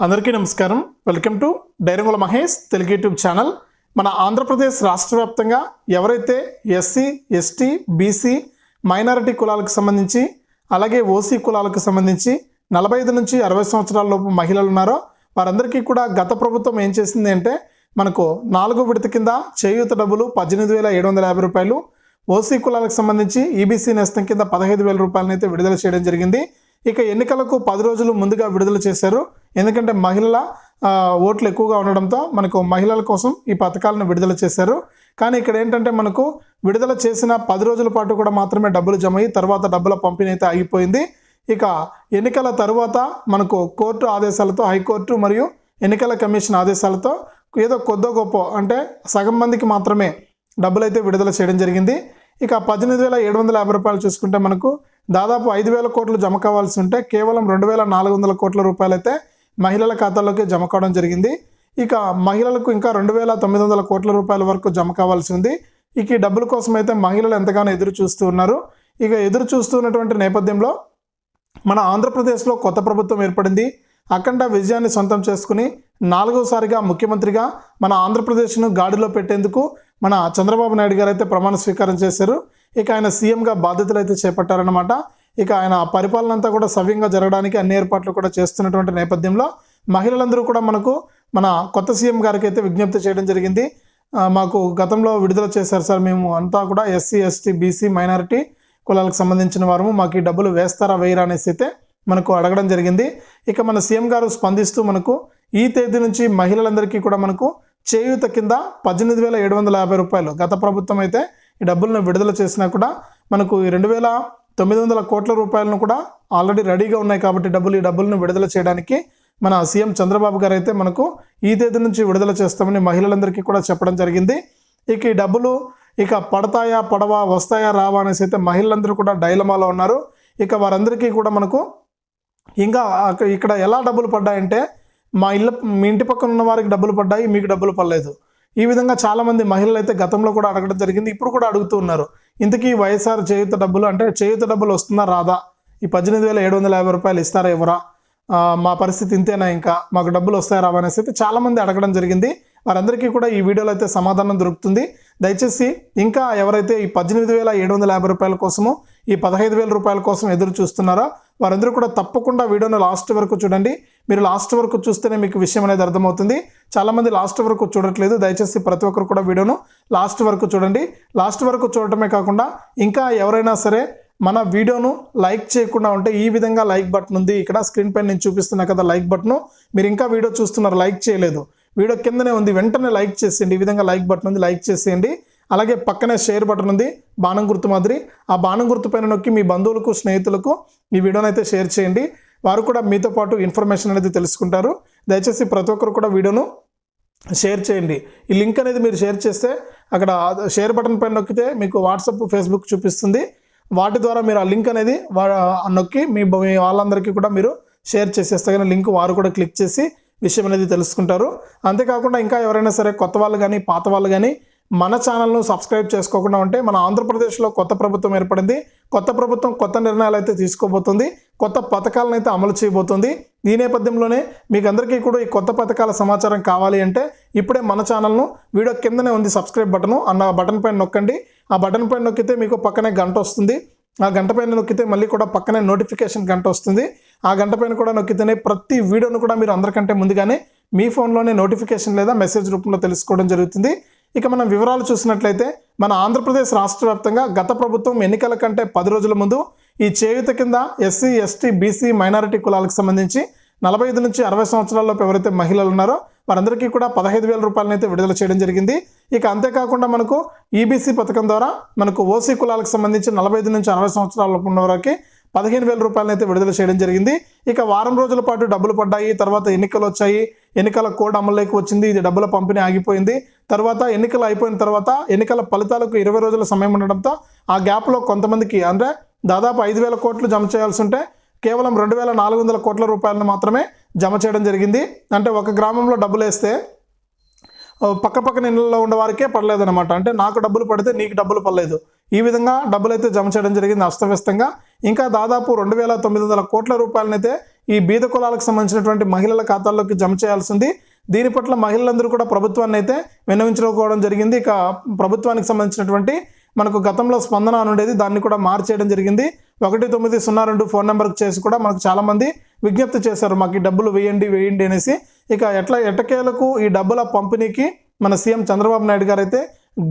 అందరికీ నమస్కారం. Welcome to డైరంగుల Mahesh Telugu YouTube channel మన ఆంధ్రప్రదేశ్ రాష్ట్ర వ్యాప్తంగా ఎవరైతే ఎస్సీ ఎస్టీ బీసీ మైనారిటీ కులాలకు సంబంధించి అలాగే ఓసీ కులాలకు సంబంధించి నలభై ఐదు నుంచి అరవై సంవత్సరాల లోపు మహిళలు ఉన్నారో వారందరికీ కూడా గత ప్రభుత్వం ఏం చేసింది అంటే మనకు నాలుగో విడత కింద చేయూత డబ్బులు పద్దెనిమిది వేల ఏడు వందల యాభై రూపాయలు ఓసీ కులాలకు సంబంధించి ఈబీసీ నేస్తం కింద పదహైదు వేల రూపాయలను అయితే విడుదల చేయడం జరిగింది. ఇక ఎన్నికలకు పది రోజులు ముందుగా విడుదల చేశారు. ఎందుకంటే మహిళల ఓట్లు ఎక్కువగా ఉండడంతో మనకు మహిళల కోసం ఈ పథకాలను విడుదల చేశారు. కానీ ఇక్కడ ఏంటంటే మనకు విడుదల చేసిన పది రోజుల పాటు కూడా మాత్రమే డబ్బులు జమ అయ్యి తర్వాత డబ్బుల పంపిణీ అయితే ఆగిపోయింది. ఇక ఎన్నికల తరువాత మనకు కోర్టు ఆదేశాలతో హైకోర్టు మరియు ఎన్నికల కమిషన్ ఆదేశాలతో ఏదో కొద్దో గొప్ప అంటే సగం మందికి మాత్రమే డబ్బులు అయితే విడుదల చేయడం జరిగింది. ఇక పద్దెనిమిది వేల ఏడు వందల యాభై రూపాయలు చూసుకుంటే మనకు దాదాపు ఐదు వేల కోట్లు జమ కావాల్సి ఉంటే కేవలం రెండు వేల నాలుగు వందల కోట్ల రూపాయలు అయితే మహిళల ఖాతాల్లోకి జమ కావడం జరిగింది. ఇక మహిళలకు ఇంకా రెండు వేల తొమ్మిది వందల కోట్ల రూపాయల వరకు జమ కావాల్సి ఉంది. ఇక ఈ డబ్బుల కోసం అయితే మహిళలు ఎంతగానో ఎదురు చూస్తూ ఉన్నారు. ఇక ఎదురు చూస్తున్నటువంటి నేపథ్యంలో మన ఆంధ్రప్రదేశ్లో కొత్త ప్రభుత్వం ఏర్పడింది. అఖండ విజయాన్ని సొంతం చేసుకుని నాలుగోసారిగా ముఖ్యమంత్రిగా మన ఆంధ్రప్రదేశ్ను గాడిలో పెట్టేందుకు మన చంద్రబాబు నాయుడు గారు అయితే ప్రమాణ స్వీకారం చేశారు. ఇక ఆయన సీఎంగా బాధ్యతలు అయితే చేపట్టారనమాట ఇక ఆయన పరిపాలన అంతా కూడా సవ్యంగా జరగడానికి అన్ని ఏర్పాట్లు కూడా చేస్తున్నటువంటి నేపథ్యంలో మహిళలందరూ కూడా మనకు మన కొత్త సీఎం గారికి అయితే విజ్ఞప్తి చేయడం జరిగింది. మాకు గతంలో విడుదల చేశారు సార్. మేము అంతా కూడా ఎస్సీ ఎస్టీ బీసీ మైనారిటీ కులాలకు సంబంధించిన వారము. మాకు ఈ డబ్బులు వేస్తారా వేయరా అనేసి అయితే మనకు అడగడం జరిగింది. ఇక మన సీఎం గారు స్పందిస్తూ మనకు ఈ తేదీ నుంచి మహిళలందరికీ కూడా మనకు చేయూత కింద పద్దెనిమిది వేల ఏడు వందల యాభై రూపాయలు గత ప్రభుత్వం అయితే ఈ డబ్బులను విడుదల చేసినా కూడా మనకు ఈ రెండు వేల తొమ్మిది వందల కోట్ల రూపాయలను కూడా ఆల్రెడీ రెడీగా ఉన్నాయి కాబట్టి డబ్బులు ఈ డబ్బులను విడుదల చేయడానికి మన సీఎం చంద్రబాబు గారు అయితే మనకు ఈ తేదీ నుంచి విడుదల చేస్తామని మహిళలందరికీ కూడా చెప్పడం జరిగింది. ఇక ఈ డబ్బులు ఇక పడతాయా పడవా వస్తాయా రావా అనేసి అయితే మహిళలందరూ కూడా డైలమాలో ఉన్నారు. ఇక వారందరికీ కూడా మనకు ఇంకా అక్కడ ఇక్కడ ఎలా డబ్బులు పడ్డాయంటే మా ఇళ్ళ మీ ఇంటి పక్కన ఉన్న వారికి డబ్బులు పడ్డాయి మీకు డబ్బులు పడలేదు. ఈ విధంగా చాలామంది మహిళలు అయితే గతంలో కూడా అడగడం జరిగింది ఇప్పుడు కూడా అడుగుతూ ఉన్నారు. ఇంతకీ వైఎస్ఆర్ చేయుత డబ్బులు అంటే చేయుత డబ్బులు వస్తుందా రాదా? ఈ పద్దెనిమిది వేల ఏడు వందల యాభై రూపాయలు ఇస్తారా ఎవరా? మా పరిస్థితి ఇంతేనా ఇంకా? మాకు డబ్బులు వస్తాయా రావా అనేసి అయితే చాలామంది అడగడం జరిగింది. వారందరికీ కూడా ఈ వీడియోలో అయితే సమాధానం దొరుకుతుంది. దయచేసి ఇంకా ఎవరైతే ఈ పద్దెనిమిది వేల ఏడు వందల యాభై రూపాయల కోసము ఈ పదహైదు వేల రూపాయల కోసం ఎదురు చూస్తున్నారో వారందరూ కూడా తప్పకుండా వీడియోను లాస్ట్ వరకు చూడండి. మీరు లాస్ట్ వరకు చూస్తేనే మీకు విషయం అనేది అర్థమవుతుంది. చాలామంది లాస్ట్ వరకు చూడట్లేదు. దయచేసి ప్రతి ఒక్కరు కూడా వీడియోను లాస్ట్ వరకు చూడండి. లాస్ట్ వరకు చూడటమే కాకుండా ఇంకా ఎవరైనా సరే మన వీడియోను లైక్ చేయకుండా ఉంటే ఈ విధంగా లైక్ బటన్ ఉంది. ఇక్కడ స్క్రీన్ పైన నేను చూపిస్తున్నా కదా లైక్ బటన్. మీరు ఇంకా వీడియో చూస్తున్నారు లైక్ చేయలేదు. వీడియో కిందనే ఉంది. వెంటనే లైక్ చేసేయండి. ఈ విధంగా లైక్ బటన్ ఉంది లైక్ చేసేయండి. అలాగే పక్కనే షేర్ బటన్ ఉంది బాణం గుర్తు మాదిరి. ఆ బాణం గుర్తు పైన నొక్కి మీ బంధువులకు స్నేహితులకు ఈ వీడియోనైతే షేర్ చేయండి. వారు కూడా మీతో పాటు ఇన్ఫర్మేషన్ అనేది తెలుసుకుంటారు. దయచేసి ప్రతి ఒక్కరు కూడా వీడియోను షేర్ చేయండి. ఈ లింక్ అనేది మీరు షేర్ చేస్తే అక్కడ షేర్ బటన్ పైన నొక్కితే మీకు వాట్సాప్ ఫేస్బుక్ చూపిస్తుంది. వాటి ద్వారా మీరు ఆ లింక్ అనేది వా- నొక్కి మీ బ- మీ వాళ్ళందరికీ కూడా మీరు షేర్ చేసేస్తే కానీ లింక్ వారు కూడా క్లిక్ చేసి విషయం అనేది తెలుసుకుంటారు. అంతేకాకుండా ఇంకా ఎవరైనా సరే కొత్త వాళ్ళు కానీ పాత వాళ్ళు కానీ మన ఛానల్ను సబ్స్క్రైబ్ చేసుకోకుండా ఉంటే మన ఆంధ్రప్రదేశ్లో కొత్త ప్రభుత్వం ఏర్పడింది. కొత్త ప్రభుత్వం కొత్త నిర్ణయాలు అయితే తీసుకోబోతుంది కొత్త పథకాలను అయితే అమలు చేయబోతుంది. ఈ నేపథ్యంలోనే మీకు అందరికీ కూడా ఈ కొత్త పథకాల సమాచారం కావాలి అంటే ఇప్పుడే మన ఛానల్ను వీడియో కిందనే ఉంది సబ్స్క్రైబ్ బటను అన్న బటన్ పైన నొక్కండి. ఆ బటన్ పైన నొక్కితే మీకు పక్కనే గంట వస్తుంది. ఆ గంట పైన నొక్కితే మళ్ళీ కూడా పక్కనే నోటిఫికేషన్ గంట వస్తుంది. ఆ గంట పైన కూడా నొక్కితేనే ప్రతి వీడియోను కూడా మీరు అందరికంటే ముందుగానే మీ ఫోన్లోనే నోటిఫికేషన్ లేదా మెసేజ్ రూపంలో తెలుసుకోవడం జరుగుతుంది. ఇక మనం వివరాలు చూసినట్లయితే మన ఆంధ్రప్రదేశ్ రాష్ట్ర వ్యాప్తంగా గత ప్రభుత్వం ఎన్నికల కంటే పది రోజుల ముందు ఈ చేయూత కింద ఎస్సీ ఎస్టీ బీసీ మైనారిటీ కులాలకు సంబంధించి నలభై ఐదు నుంచి అరవై సంవత్సరాల్లోపు ఎవరైతే మహిళలు ఉన్నారో వారందరికీ కూడా పదహైదు వేల రూపాయలనైతే విడుదల చేయడం జరిగింది. ఇక అంతేకాకుండా మనకు ఈబీసీ పథకం ద్వారా మనకు ఓసీ కులాలకు సంబంధించి నలభై ఐదు నుంచి అరవై సంవత్సరాలలోపు ఉన్న వారికి పదిహేను వేల రూపాయలను అయితే విడుదల చేయడం జరిగింది. ఇక వారం రోజుల పాటు డబ్బులు పడ్డాయి. తర్వాత ఎన్నికలు వచ్చాయి. ఎన్నికల కోడ్ అమల్లోకి వచ్చింది. ఇది డబ్బుల పంపిణీ ఆగిపోయింది. తర్వాత ఎన్నికలు అయిపోయిన తర్వాత ఎన్నికల ఫలితాలకు ఇరవై రోజుల సమయం ఉండడంతో ఆ గ్యాప్లో కొంతమందికి అంటే దాదాపు ఐదు వేల కోట్లు జమ చేయాల్సి ఉంటే కేవలం రెండు వేల నాలుగు వందల కోట్ల రూపాయలను మాత్రమే జమ చేయడం జరిగింది. అంటే ఒక గ్రామంలో డబ్బులు వేస్తే ఓ పక్క పక్కన ఇళ్ళలో ఉన్న వారికే పడలేదన్నమాట. అంటే నాకు డబ్బులు పడితే నీకు డబ్బులు పడలేదు. ఈ విధంగా డబ్బులు అయితే జమ చేయడం జరిగింది అస్తవ్యస్తంగా. ఇంకా దాదాపు రెండు వేల తొమ్మిది వందల కోట్ల రూపాయలనైతే ఈ బీద కులాలకు సంబంధించినటువంటి మహిళల ఖాతాల్లోకి జమ చేయాల్సింది. దీని పట్ల మహిళలందరూ కూడా ప్రభుత్వాన్ని అయితే విన్నవించుకోవడం జరిగింది. ఇక ప్రభుత్వానికి సంబంధించినటువంటి మనకు గతంలో స్పందన అని ఉండేది దాన్ని కూడా మార్చేయడం జరిగింది. ఒకటి తొమ్మిది సున్నా రెండు ఫోన్ నెంబర్కి చేసి కూడా మనకు చాలామంది విజ్ఞప్తి చేశారు. మాకు ఈ డబ్బులు వేయండి వేయండి అనేసి. ఇక ఎట్లా ఎట్టకేలకు ఈ డబ్బుల పంపిణీకి మన సీఎం చంద్రబాబు నాయుడు గారు అయితే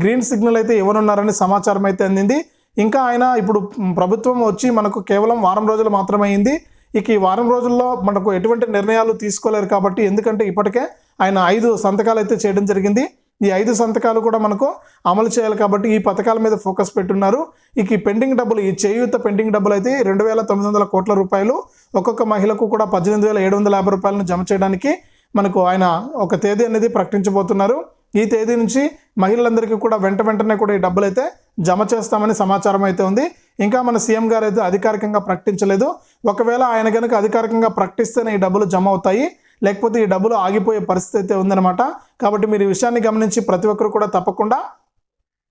గ్రీన్ సిగ్నల్ అయితే ఇవ్వనున్నారని సమాచారం అయితే అందింది. ఇంకా ఆయన ఇప్పుడు ప్రభుత్వం వచ్చి మనకు కేవలం వారం రోజులు మాత్రమే అయింది. ఇక ఈ వారం రోజుల్లో మనకు ఎటువంటి నిర్ణయాలు తీసుకోలేరు కాబట్టి ఎందుకంటే ఇప్పటికే ఆయన ఐదు సంతకాలు అయితే చేయడం జరిగింది. ఈ ఐదు సంతకాలు కూడా మనకు అమలు చేయాలి కాబట్టి ఈ పథకాల మీద ఫోకస్ పెట్టున్నారు. ఇక ఈ పెండింగ్ డబ్బులు ఈ చేయూత పెండింగ్ డబ్బులు అయితే రెండు వేల తొమ్మిది వందల కోట్ల రూపాయలు. ఒక్కొక్క మహిళకు కూడా పద్దెనిమిది వేల ఏడు వందల యాభై రూపాయలను జమ చేయడానికి మనకు ఆయన ఒక తేదీ అనేది ప్రకటించబోతున్నారు. ఈ తేదీ నుంచి మహిళలందరికీ కూడా వెంట వెంటనే కూడా ఈ డబ్బులు అయితే జమ చేస్తామని సమాచారం అయితే ఉంది. ఇంకా మన సీఎం గారు అయితే అధికారికంగా ప్రకటించలేదు. ఒకవేళ ఆయన కనుక అధికారికంగా ప్రకటిస్తేనే ఈ డబ్బులు జమ అవుతాయి. లేకపోతే ఈ డబ్బులు ఆగిపోయే పరిస్థితి అయితే ఉందన్నమాట. కాబట్టి మీరు ఈ విషయాన్ని గమనించి ప్రతి ఒక్కరు కూడా తప్పకుండా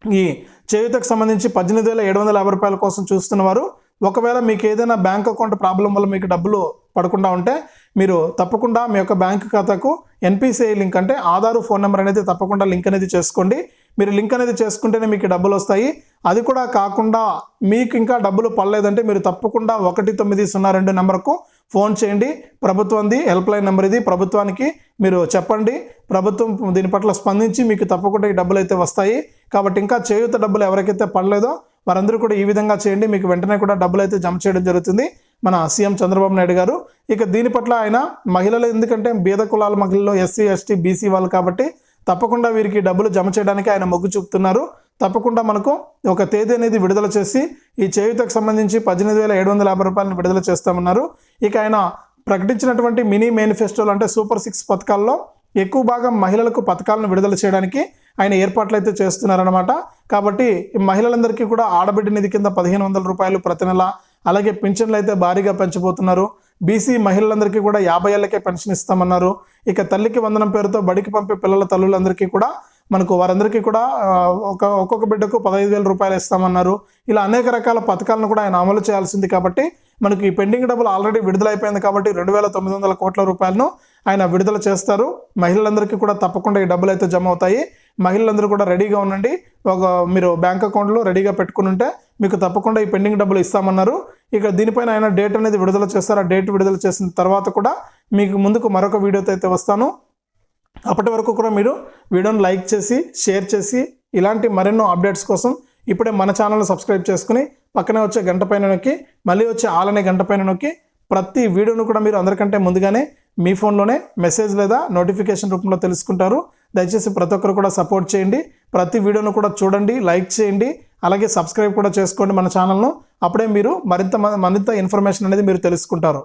ఈ చేయుతకు సంబంధించి పద్దెనిమిది వేల ఏడు వందల యాభై రూపాయల కోసం చూస్తున్నవారు ఒకవేళ మీకు ఏదైనా బ్యాంక్ అకౌంట్ ప్రాబ్లం వల్ల మీకు డబ్బులు పడకుండా ఉంటే మీరు తప్పకుండా మీ యొక్క బ్యాంక్ ఖాతాకు ఎన్పిసిఐ లింక్ అంటే ఆధారు ఫోన్ నెంబర్ అనేది తప్పకుండా లింక్ అనేది చేసుకోండి. మీరు లింక్ అనేది చేసుకుంటేనే మీకు డబ్బులు వస్తాయి. అది కూడా కాకుండా మీకు ఇంకా డబ్బులు పడలేదంటే మీరు తప్పకుండా ఒకటి తొమ్మిది సున్నా రెండు నెంబర్కు ఫోన్ చేయండి. ప్రభుత్వంది హెల్ప్లైన్ నెంబర్ ఇది. ప్రభుత్వానికి మీరు చెప్పండి. ప్రభుత్వం దీని పట్ల స్పందించి మీకు తప్పకుండా ఈ డబ్బులు అయితే వస్తాయి. కాబట్టి ఇంకా చేయూత డబ్బులు ఎవరికైతే పడలేదో వారందరూ కూడా ఈ విధంగా చేయండి. మీకు వెంటనే కూడా డబ్బులు అయితే జమ చేయడం జరుగుతుంది. మన సీఎం చంద్రబాబు నాయుడు గారు. ఇక దీని పట్ల ఆయన మహిళలు ఎందుకంటే బీద కులాల మహిళల్లో ఎస్సీ ఎస్టీ బీసీ వాళ్ళు కాబట్టి తప్పకుండా వీరికి డబ్బులు జమ చేయడానికి ఆయన మొగ్గు చూపుతున్నారు. తప్పకుండా మనకు ఒక తేదీ అనేది విడుదల చేసి ఈ చేయుతకు సంబంధించి పద్దెనిమిది వేల ఏడు వందల యాభై రూపాయలను విడుదల చేస్తామన్నారు. ఇక ఆయన ప్రకటించినటువంటి మినీ మేనిఫెస్టోలు అంటే సూపర్ సిక్స్ పథకాల్లో ఎక్కువ భాగం మహిళలకు పథకాలను విడుదల చేయడానికి ఆయన ఏర్పాట్లు అయితే చేస్తున్నారనమాట కాబట్టి మహిళలందరికీ కూడా ఆడబిడ్డ నిధి కింద పదిహేను వందల రూపాయలు ప్రతి నెల అలాగే పింఛన్లు అయితే భారీగా పెంచబోతున్నారు. బీసీ మహిళలందరికీ కూడా యాభై ఏళ్ళకే పెన్షన్ ఇస్తామన్నారు. ఇక తల్లికి వందనం పేరుతో బడికి పంపే పిల్లల తల్లులందరికీ కూడా మనకు వారందరికీ కూడా ఒక ఒక్కొక్క బిడ్డకు పదహైదు వేల రూపాయలు ఇస్తామన్నారు. ఇలా అనేక రకాల పథకాలను కూడా ఆయన అమలు చేయాల్సింది కాబట్టి మనకి ఈ పెండింగ్ డబ్బులు ఆల్రెడీ విడుదలైపోయింది కాబట్టి రెండు వేల తొమ్మిది వందల కోట్ల రూపాయలను ఆయన విడుదల చేస్తారు. మహిళలందరికీ కూడా తప్పకుండా ఈ డబ్బులు అయితే జమ అవుతాయి. మహిళలందరూ కూడా రెడీగా ఉండండి. ఒక మీరు బ్యాంక్ అకౌంట్లో రెడీగా పెట్టుకుని ఉంటే మీకు తప్పకుండా ఈ పెండింగ్ డబ్బులు ఇస్తామన్నారు. ఇక దీనిపైన ఆయన డేట్ అనేది విడుదల చేస్తారు. ఆ డేట్ విడుదల చేసిన తర్వాత కూడా మీకు ముందుకు మరొక వీడియోతో అయితే వస్తాను. అప్పటి వరకు కూడా మీరు వీడియోని లైక్ చేసి షేర్ చేసి ఇలాంటి మరెన్నో అప్డేట్స్ కోసం ఇప్పుడే మన ఛానల్ని సబ్స్క్రైబ్ చేసుకుని పక్కనే వచ్చే గంట పైన నొక్కి మళ్ళీ వచ్చే ఆలనే గంట పైన నొక్కి ప్రతి వీడియోను కూడా మీరు అందరికంటే ముందుగానే మీ ఫోన్లోనే మెసేజ్ లేదా నోటిఫికేషన్ రూపంలో తెలుసుకుంటారు. దయచేసి ప్రతి ఒక్కరు కూడా సపోర్ట్ చేయండి. ప్రతి వీడియోను కూడా చూడండి లైక్ చేయండి. అలాగే సబ్స్క్రైబ్ కూడా చేసుకోండి మన ఛానల్ను. అప్పుడే మీరు మరింత మ- మరింత ఇన్ఫర్మేషన్ అనేది మీరు తెలుసుకుంటారు.